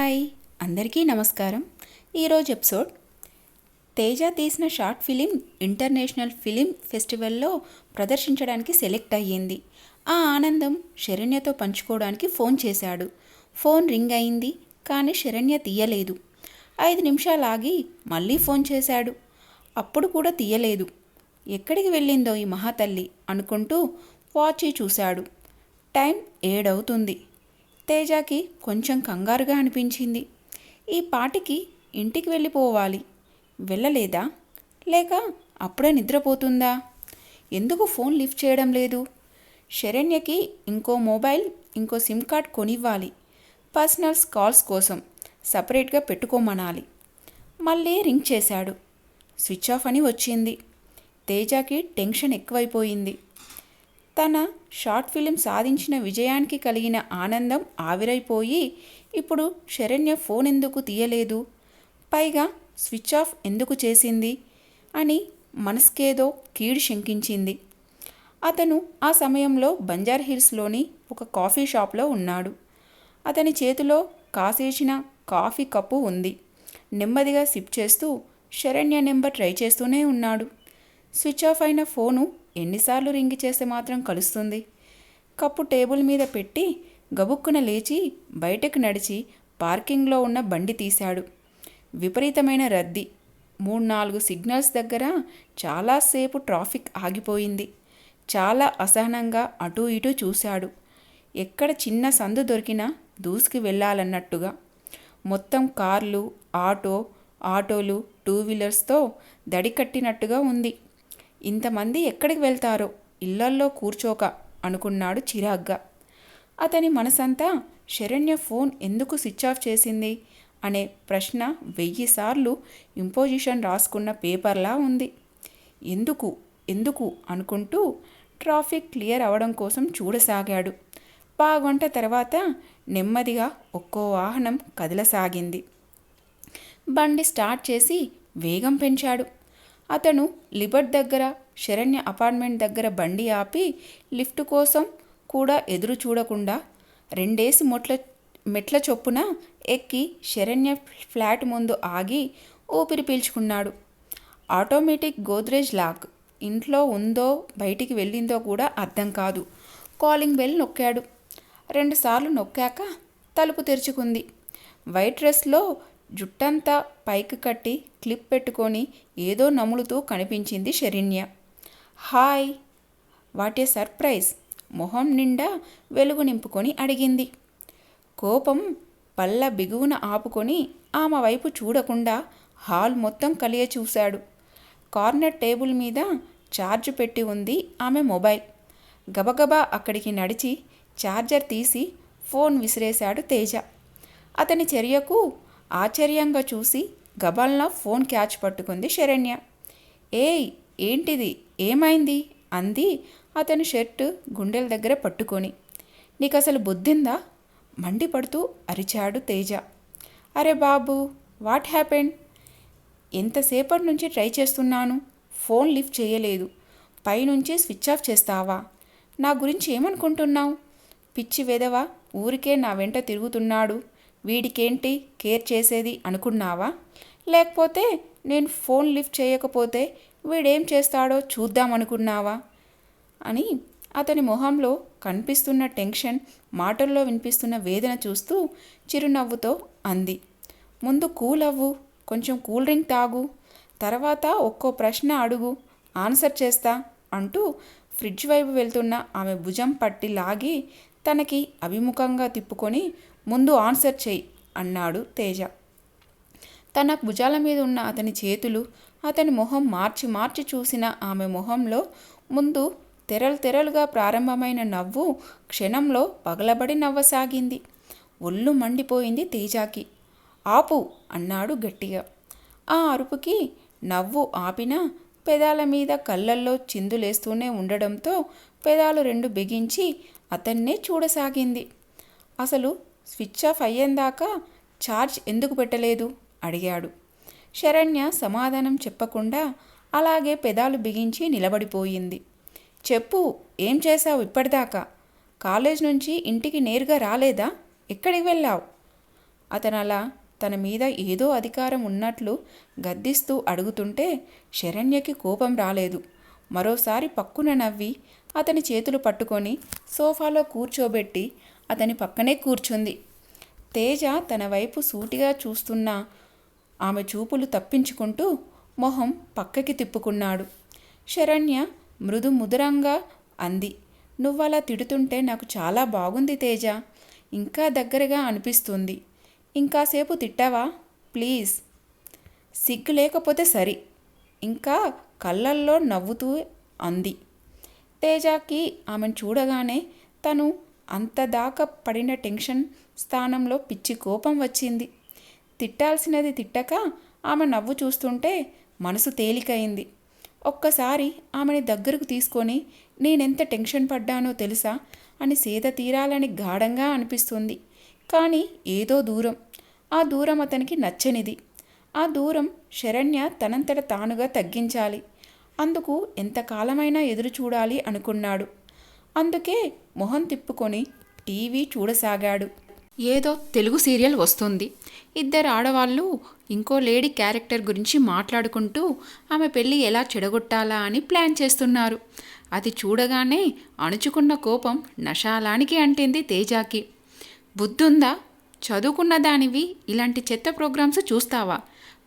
Hi. అందరికీ నమస్కారం. ఈరోజు ఎపిసోడ్ తేజ తీసిన షార్ట్ ఫిలిం ఇంటర్నేషనల్ ఫిలిం ఫెస్టివల్లో ప్రదర్శించడానికి సెలెక్ట్ అయ్యింది. ఆ ఆనందం శరణ్యతో పంచుకోవడానికి ఫోన్ చేశాడు. ఫోన్ రింగ్ అయింది కానీ శరణ్య తీయలేదు. ఐదు నిమిషాలు ఆగి మళ్ళీ ఫోన్ చేశాడు. అప్పుడు కూడా తీయలేదు. ఎక్కడికి వెళ్ళిందో ఈ మహాతల్లి అనుకుంటూ వాచి చూశాడు. టైం ఏడవుతుంది. తేజాకి కొంచెం కంగారుగా అనిపించింది. ఈ పాటికి ఇంటికి వెళ్ళిపోవాలి. వెళ్ళలేదా? లేక అప్పుడే నిద్రపోతుందా? ఎందుకు ఫోన్ లిఫ్ట్ చేయడం లేదు? శరణ్యకి ఇంకో మొబైల్ ఇంకో సిమ్ కార్డ్ కొనివ్వాలి. పర్సనల్స్ కాల్స్ కోసం సపరేట్గా పెట్టుకోమనాలి. మళ్ళీ రింగ్ చేశాడు. స్విచ్ ఆఫ్ అని వచ్చింది. తేజాకి టెన్షన్ ఎక్కువైపోయింది. తన షార్ట్ ఫిలిం సాధించిన విజయానికి కలిగిన ఆనందం ఆవిరైపోయి ఇప్పుడు శరణ్య ఫోన్ ఎందుకు తీయలేదు? పైగా స్విచ్ ఆఫ్ ఎందుకు చేసింది? అని మనసుకేదో కీడు శంకించింది. అతను ఆ సమయంలో బంజార్ హిల్స్లోని ఒక కాఫీ షాప్లో ఉన్నాడు. అతని చేతిలో కాసేసిన కాఫీ కప్పు ఉంది. నెమ్మదిగా సిప్ చేస్తూ శరణ్య నెంబర్ ట్రై చేస్తూనే ఉన్నాడు. స్విచ్ ఆఫ్ అయిన ఫోను ఎన్నిసార్లు రింగ్ చేస్తే మాత్రం కలుస్తుంది. కప్పు టేబుల్ మీద పెట్టి గబుక్కున లేచి బయటకు నడిచి పార్కింగ్లో ఉన్న బండి తీశాడు. విపరీతమైన రద్దీ. మూడు నాలుగు సిగ్నల్స్ దగ్గర చాలాసేపు ట్రాఫిక్ ఆగిపోయింది. చాలా అసహనంగా అటూ ఇటూ చూశాడు. ఎక్కడ చిన్న సందు దొరికినా దూసుకు వెళ్ళాలన్నట్టుగా. మొత్తం కార్లు ఆటో ఆటోలు టూ వీలర్స్తో దడికట్టినట్టుగా ఉంది. ఇంతమంది ఎక్కడికి వెళ్తారో? ఇళ్ళల్లో కూర్చోక అనుకున్నాడు చిరాగ్గా. అతని మనసంతా శరణ్య ఫోన్ ఎందుకు స్విచ్ ఆఫ్ చేసింది? అనే ప్రశ్న వెయ్యిసార్లు ఇంపోజిషన్ రాసుకున్న పేపర్లా ఉంది. ఎందుకు? ఎందుకు? అనుకుంటూ ట్రాఫిక్ క్లియర్ అవడం కోసం చూడసాగాడు. పావుగంట తర్వాత నెమ్మదిగా ఒక్కో వాహనం కదలసాగింది. బండి స్టార్ట్ చేసి వేగం పెంచాడు. అతను లిబర్ట్ దగ్గర శరణ్య అపార్ట్మెంట్ దగ్గర బండి ఆపి లిఫ్ట్ కోసం కూడా ఎదురు చూడకుండా రెండేసి మొట్ల మెట్ల చొప్పున ఎక్కి శరణ్య ఫ్లాట్ ముందు ఆగి ఊపిరి పీల్చుకున్నాడు. ఆటోమేటిక్ గోద్రేజ్ లాక్ ఇంట్లో ఉందో బయటికి వెళ్ళిందో కూడా అర్థం కాదు. కాలింగ్ బెల్ నొక్కాడు. రెండుసార్లు నొక్కాక తలుపు తెరుచుకుంది. వైట్ డ్రెస్లో జుట్టంతా పైకి కట్టి క్లిప్ పెట్టుకొని ఏదో నములుతూ కనిపించింది శరణ్య. హాయ్! What surprise! మొహం నిండా వెలుగు నింపుకొని అడిగింది. కోపం పళ్ళ బిగువున ఆపుకొని ఆమె వైపు చూడకుండా హాల్ మొత్తం కలియ చూశాడు. కార్నర్ టేబుల్ మీద ఛార్జ్ పెట్టి ఉంది ఆమె మొబైల్. గబగబా అక్కడికి నడిచి ఛార్జర్ తీసి ఫోన్ విసిరేశాడు తేజ. అతని చర్యకు ఆశ్చర్యంగా చూసి గబాల్నా ఫోన్ క్యాచ్ పట్టుకుంది శరణ్య. ఏయ్ ఏంటిది? ఏమైంది? అంది అతని షర్టు గుండెల దగ్గర పట్టుకొని. నీకు అసలు బుద్ధిందా మండిపడుతూ అరిచాడు తేజ. అరే బాబు వాట్ హ్యాపెండ్? ఎంతసేపటి నుంచి ట్రై చేస్తున్నాను. ఫోన్ లిఫ్ట్ చేయలేదు. పైనుంచి స్విచ్ ఆఫ్ చేస్తావా? నా గురించి ఏమనుకుంటున్నావు? పిచ్చి వెదవా ఊరికే నా వెంట తిరుగుతున్నాడు. వీడికేంటి? కేర్ చేసేది అనుకున్నావా? లేకపోతే నేను ఫోన్ లిఫ్ట్ చేయకపోతే వీడేం చేస్తాడో చూద్దామనుకున్నావా? అని అతని మొహంలో కనిపిస్తున్న టెన్షన్ మాటల్లో వినిపిస్తున్న వేదన చూస్తూ చిరునవ్వుతో అంది. ముందు కూల్ అవ్వు కొంచెం కూల్ డ్రింక్ తాగు తర్వాత ఒక్కో ప్రశ్న అడుగు ఆన్సర్ చేస్తా అంటూ ఫ్రిడ్జ్ వైపు వెళ్తున్న ఆమె భుజం పట్టి లాగి తనకి అభిముఖంగా తిప్పుకొని ముందు ఆన్సర్ చేయి అన్నాడు తేజ. తన భుజాల మీద ఉన్న అతని చేతులు అతని మొహం మార్చి మార్చి చూసిన ఆమె మొహంలో ముందు తెరలు తెరలుగా ప్రారంభమైన నవ్వు క్షణంలో పగలబడి నవ్వసాగింది. ఒళ్ళు మండిపోయింది తేజాకి. ఆపు అన్నాడు గట్టిగా. ఆ అరుపుకి నవ్వు ఆపినా పెదాల మీద కళ్ళల్లో చిందులేస్తూనే ఉండడంతో పెదాలు రెండు బిగించి అతన్నే చూడసాగింది. అసలు స్విచ్ ఆఫ్ అయ్యేందాకా ఛార్జ్ ఎందుకు పెట్టలేదు? అడిగాడు. శరణ్య సమాధానం చెప్పకుండా అలాగే పెదాలు బిగించి నిలబడిపోయింది. చెప్పు ఏం చేశావు ఇప్పటిదాకా? కాలేజ్ నుంచి ఇంటికి నేరుగా రాలేదా? ఎక్కడికి వెళ్ళావు? అతను అలా తన మీద ఏదో అధికారం ఉన్నట్లు గద్దిస్తూ అడుగుతుంటే శరణ్యకి కోపం రాలేదు. మరోసారి పక్కున నవ్వి అతని చేతులు పట్టుకొని సోఫాలో కూర్చోబెట్టి అతని పక్కనే కూర్చుంది. తేజ తన వైపు సూటిగా చూస్తున్న ఆమె చూపులు తప్పించుకుంటూ మొహం పక్కకి తిప్పుకున్నాడు. శరణ్య మృదు ముదురంగా అంది. నువ్వలా తిడుతుంటే నాకు చాలా బాగుంది తేజ. ఇంకా దగ్గరగా అనిపిస్తుంది. ఇంకాసేపు తిట్టావా? ప్లీజ్. సిగ్గు లేకపోతే సరి. ఇంకా కళ్ళల్లో నవ్వుతూ అంది. తేజాకి ఆమెను చూడగానే తను అంతదాకా పడిన టెన్షన్ స్థానంలో పిచ్చి కోపం వచ్చింది. తిట్టాల్సినది తిట్టక ఆమె నవ్వు చూస్తుంటే మనసు తేలికైంది. ఒక్కసారి ఆమెని దగ్గరకు తీసుకొని నేనెంత టెన్షన్ పడ్డానో తెలుసా అని సేద తీరాలని గాఢంగా అనిపిస్తుంది. కానీ ఏదో దూరం. ఆ దూరం అతనికి నచ్చనిది. ఆ దూరం శరణ్య తనంతట తానుగా తగ్గించాలి. అందుకు ఎంతకాలమైనా ఎదురు చూడాలి అనుకున్నాడు. అందుకే మొహం తిప్పుకొని టీవీ చూడసాగాడు. ఏదో తెలుగు సీరియల్ వస్తుంది. ఇద్దరు ఆడవాళ్ళు ఇంకో లేడీ క్యారెక్టర్ గురించి మాట్లాడుకుంటూ ఆమె పెళ్ళి ఎలా చెడగొట్టాలా అని ప్లాన్ చేస్తున్నారు. అది చూడగానే అణుచుకున్న కోపం నశాలానికి అంటింది తేజాకి. బుద్ధుందా? చదువుకున్న దానివి? ఇలాంటి చెత్త ప్రోగ్రామ్స్ చూస్తావా?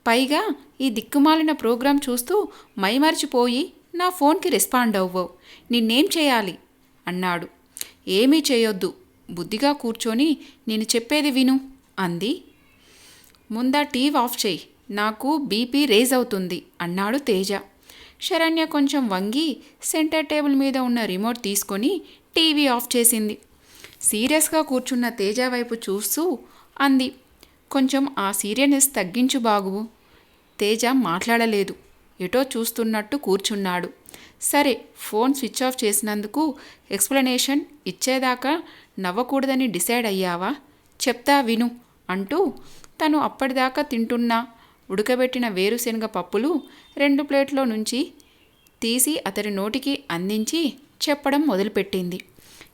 పైగా ఈ దిక్కుమాలిన ప్రోగ్రాం చూస్తూ మైమరిచిపోయి నా ఫోన్కి రెస్పాండ్ అవ్వవు నిన్నేం చేయాలి? అన్నాడు. ఏమీ చేయొద్దు. బుద్ధిగా కూర్చొని నేను చెప్పేది విను అంది. ముందా టీవీ ఆఫ్ చేయి. నాకు బీపీ రేజ్ అవుతుంది అన్నాడు తేజ. శరణ్య కొంచెం వంగి సెంటర్ టేబుల్ మీద ఉన్న రిమోట్ తీసుకొని టీవీ ఆఫ్ చేసింది. సీరియస్గా కూర్చున్న తేజ వైపు చూస్తూ అంది. కొంచెం ఆ సీరియస్నెస్ తగ్గించు బాగు తేజ మాట్లాడలేదు. ఎటో చూస్తున్నట్టు కూర్చున్నాడు. సరే ఫోన్ స్విచ్ ఆఫ్ చేసినందుకు ఎక్స్ప్లెనేషన్ ఇచ్చేదాకా నవ్వకూడదని డిసైడ్ అయ్యావా? చెప్తా విను అంటూ తను అప్పటిదాకా తింటున్న ఉడకబెట్టిన వేరుశనగ పప్పులు రెండు ప్లేట్లో నుంచి తీసి అతని నోటికి అందించి చెప్పడం మొదలుపెట్టింది.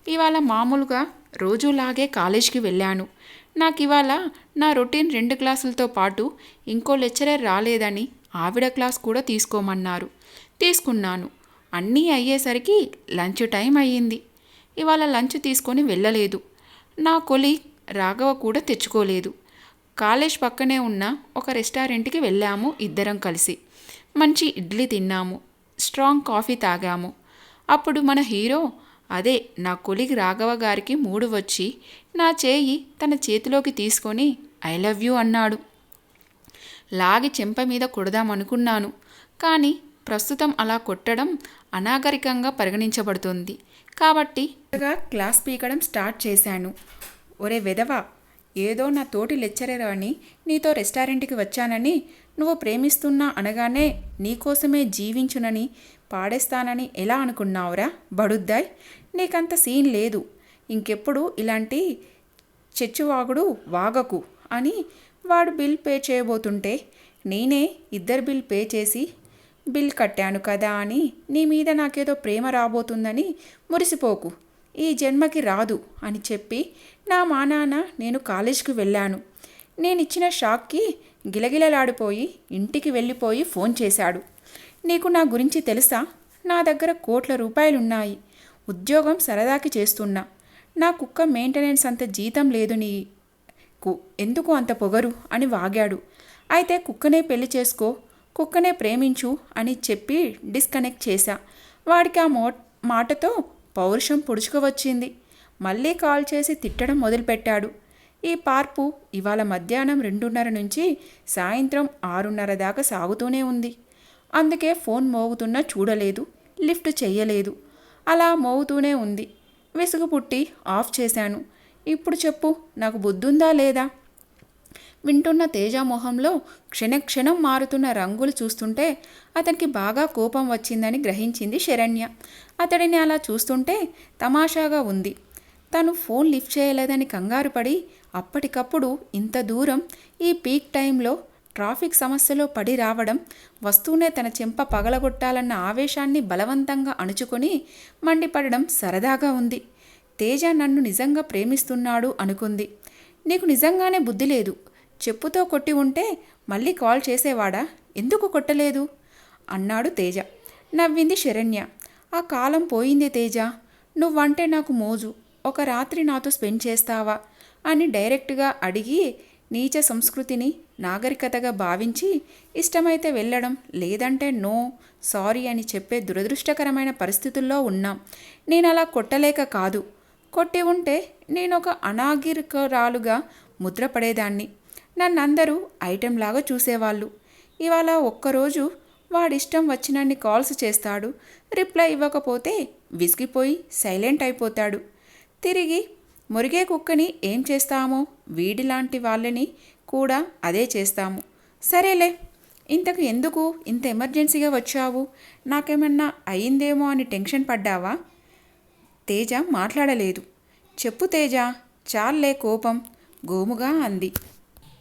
ఇవాళ మామూలుగా రోజులాగే కాలేజీకి వెళ్ళాను. నాకు ఇవాళ నా రొటీన్ రెండు క్లాసులతో పాటు ఇంకో లెక్చరర్ రాలేదని ఆవిడ క్లాస్ కూడా తీసుకోమన్నారు. తీసుకున్నాను. అన్నీ అయ్యేసరికి లంచ్ టైం అయ్యింది. ఇవాళ లంచ్ తీసుకొని వెళ్ళలేదు. నా కొలి రాఘవ కూడా తెచ్చుకోలేదు. కాలేజ్ పక్కనే ఉన్న ఒక రెస్టారెంట్కి వెళ్ళాము ఇద్దరం కలిసి. మంచి ఇడ్లీ తిన్నాము. స్ట్రాంగ్ కాఫీ తాగాము. అప్పుడు మన హీరో అదే నా కొలిగి రాఘవ గారికి మూడు వచ్చి నా చేయి తన చేతిలోకి తీసుకొని ఐ లవ్ యూ అన్నాడు. లాగి చెంప మీద కొడదామనుకున్నాను కానీ ప్రస్తుతం అలా కొట్టడం అనాగరికంగా పరిగణించబడుతుంది. కాబట్టి క్లాస్ పీకడం స్టార్ట్ చేశాను. ఒరే వెధవా ఏదో నా తోటి లెక్చరర్ అని నీతో రెస్టారెంట్కి వచ్చానని నువ్వు ప్రేమిస్తున్నా అనగానే నీకోసమే జీవించునని పాడేస్తానని ఎలా అనుకున్నావురా? బడుద్దాయ్ నీకంత సీన్ లేదు. ఇంకెప్పుడు ఇలాంటి చెచ్చువాగుడు వాగకు అని వాడు బిల్ పే చేయబోతుంటే నేనే ఇద్దరు బిల్ పే చేసి బిల్ కట్టాను కదా అని నీ మీద నాకేదో ప్రేమ రాబోతుందని మురిసిపోకు. ఈ జన్మకి రాదు అని చెప్పి నా మానాన నేను కాలేజ్కి వెళ్ళాను. నేను ఇచ్చిన షాక్కి గిలగిలలాడిపోయి ఇంటికి వెళ్ళిపోయి ఫోన్ చేశాడు. నీకు నా గురించి తెలుసా? నా దగ్గర కోట్ల రూపాయలున్నాయి. ఉద్యోగం సరదాకి చేస్తున్నా. నా కుక్క మెయింటెనెన్స్ అంత జీతం లేదు నీకు. ఎందుకు అంత పొగరు? అని వాగాడు. అయితే కుక్కనే పెళ్ళి చేసుకో. కుక్కనే ప్రేమించు అని చెప్పి డిస్కనెక్ట్ చేశా. వాడికి ఆ మో మాటతో పౌరుషం పొడుచుకువచ్చింది. మళ్ళీ కాల్ చేసి తిట్టడం మొదలుపెట్టాడు. ఈ పార్పు ఇవాళ మధ్యాహ్నం రెండున్నర నుంచి సాయంత్రం ఆరున్నర దాకా సాగుతూనే ఉంది. అందుకే ఫోన్ మోగుతున్నా చూడలేదు లిఫ్ట్ చెయ్యలేదు. అలా మోగుతూనే ఉంది. విసుగు పుట్టి ఆఫ్ చేశాను. ఇప్పుడు చెప్పు నాకు బుద్ధుందా లేదా? వింటున్న తేజ మొహంలో క్షణక్షణం మారుతున్న రంగులు చూస్తుంటే అతనికి బాగా కోపం వచ్చిందని గ్రహించింది శరణ్య. అతడిని అలా చూస్తుంటే తమాషాగా ఉంది. తను ఫోన్ లిఫ్ట్ చేయలేదని కంగారు పడి అప్పటికప్పుడు ఇంత దూరం ఈ పీక్ టైంలో ట్రాఫిక్ సమస్యలో పడి రావడం వస్తూనే తన చెంప పగలగొట్టాలన్న ఆవేశాన్ని బలవంతంగా అణుచుకొని మండిపడడం సరదాగా ఉంది. తేజ నన్ను నిజంగా ప్రేమిస్తున్నాడు అనుకుంది. నీకు నిజంగానే బుద్ధి లేదు. చెప్పుతో కొట్టి ఉంటే మళ్ళీ కాల్ చేసేవాడా? ఎందుకు కొట్టలేదు? అన్నాడు తేజ. నవ్వింది శరణ్య. ఆ కాలం పోయింది తేజ. నువ్వంటే నాకు మోజు. ఒక రాత్రి నాతో స్పెండ్ చేస్తావా? అని డైరెక్ట్గా అడిగి నీచ సంస్కృతిని నాగరికతగా భావించి ఇష్టమైతే వెళ్ళడం లేదంటే నో సారీ అని చెప్పే దురదృష్టకరమైన పరిస్థితుల్లో ఉన్నాం. నేను అలా కొట్టలేక కాదు. కొట్టి ఉంటే నేను ఒక అనాగరికరాలుగా ముద్రపడేదాన్ని. నన్నందరూ ఐటెంలాగా చూసేవాళ్ళు. ఇవాళ ఒక్కరోజు వాడిష్టం వచ్చినన్ని కాల్స్ చేస్తాడు. రిప్లై ఇవ్వకపోతే విసిగిపోయి సైలెంట్ అయిపోతాడు. తిరిగి మురిగే కుక్కని ఏం చేస్తామో వీడిలాంటి వాళ్ళని కూడా అదే చేస్తాము. సరేలే ఇంతకు ఎందుకు ఇంత ఎమర్జెన్సీగా వచ్చావు? నాకేమన్నా అయిందేమో అని టెన్షన్ పడ్డావా? తేజ మాట్లాడలేదు. చెప్పు తేజ చాలే కోపం గోముగా అంది.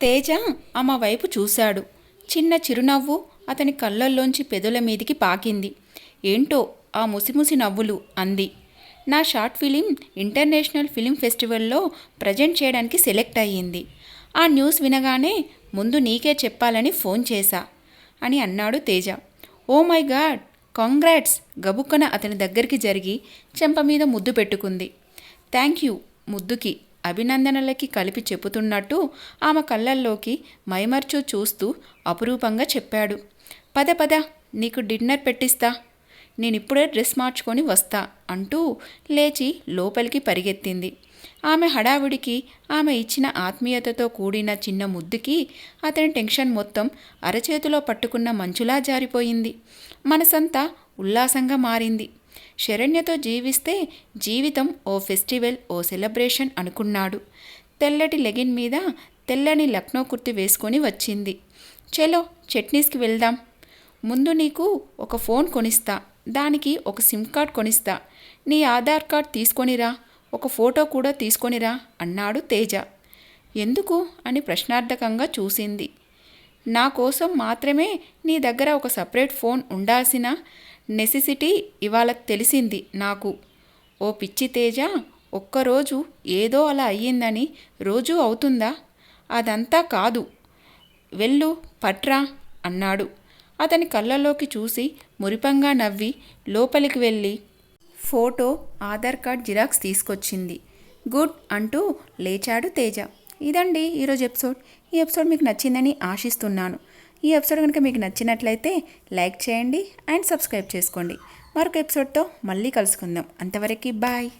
తేజ ఆమె వైపు చూశాడు. చిన్న చిరునవ్వు అతని కళ్ళల్లోంచి పెదుల మీదికి పాకింది. ఏంటో ఆ ముసిముసి నవ్వులు అంది. నా షార్ట్ ఫిలిం ఇంటర్నేషనల్ ఫిలిం ఫెస్టివల్లో ప్రజెంట్ చేయడానికి సెలెక్ట్ అయ్యింది. ఆ న్యూస్ వినగానే ముందు నీకే చెప్పాలని ఫోన్ చేశా అని అన్నాడు Teja. Oh my god! Congrats! గబుక్కన అతని దగ్గరికి జరిగి చెంప మీద ముద్దు పెట్టుకుంది. థ్యాంక్ యూ ముద్దుకి అభినందనలకి కలిపి చెబుతున్నట్టు ఆమె కళ్ళల్లోకి మైమర్చు చూస్తూ అపురూపంగా చెప్పాడు. పద పద నీకు డిన్నర్ పెట్టిస్తా. నేనిప్పుడే డ్రెస్ మార్చుకొని వస్తా అంటూ లేచి లోపలికి పరిగెత్తింది. ఆమె హడావిడికి ఆమె ఇచ్చిన ఆత్మీయతతో కూడిన చిన్న ముద్దుకి అతని టెన్షన్ మొత్తం అరచేతిలో పట్టుకున్న మంచులా జారిపోయింది. మనసంతా ఉల్లాసంగా మారింది. శరణ్యతో జీవిస్తే జీవితం ఓ ఫెస్టివల్ ఓ సెలబ్రేషన్ అనుకున్నాడు. తెల్లటి లెగిన్ మీద తెల్లని లక్నో కుర్తి వేసుకొని వచ్చింది. చలో చట్నీస్కి వెళ్దాం. ముందు నీకు ఒక ఫోన్ కొనిస్తా. దానికి ఒక సిమ్ కార్డ్ కొనిస్తా. నీ ఆధార్ కార్డ్ తీసుకొనిరా ఒక ఫోటో కూడా తీసుకొనిరా అన్నాడు తేజ. ఎందుకు? అని ప్రశ్నార్థకంగా చూసింది. నా కోసం మాత్రమే నీ దగ్గర ఒక సపరేట్ ఫోన్ ఉండాల్సిన నెసెసిటీ ఇవాళ తెలిసింది నాకు. ఓ పిచ్చి తేజ ఒక్కరోజు ఏదో అలా అయ్యిందని రోజూ అవుతుందా? అదంతా కాదు. వెళ్ళు పట్రా అన్నాడు. అతని కళ్ళలోకి చూసి మురిపంగా నవ్వి లోపలికి వెళ్ళి ఫోటో ఆధార్ కార్డ్ జిరాక్స్ తీసుకొచ్చింది. గుడ్ అంటూ లేచాడు తేజ. ఇదండి ఈరోజు ఎపిసోడ్. ఈ ఎపిసోడ్ మీకు నచ్చిందని ఆశిస్తున్నాను. ఈ ఎపిసోడ్ కనుక మీకు నచ్చినట్లయితే లైక్ చేయండి అండ్ సబ్స్క్రైబ్ చేసుకోండి. మరొక ఎపిసోడ్తో మళ్ళీ కలుసుకుందాం. అంతవరకు బాయ్.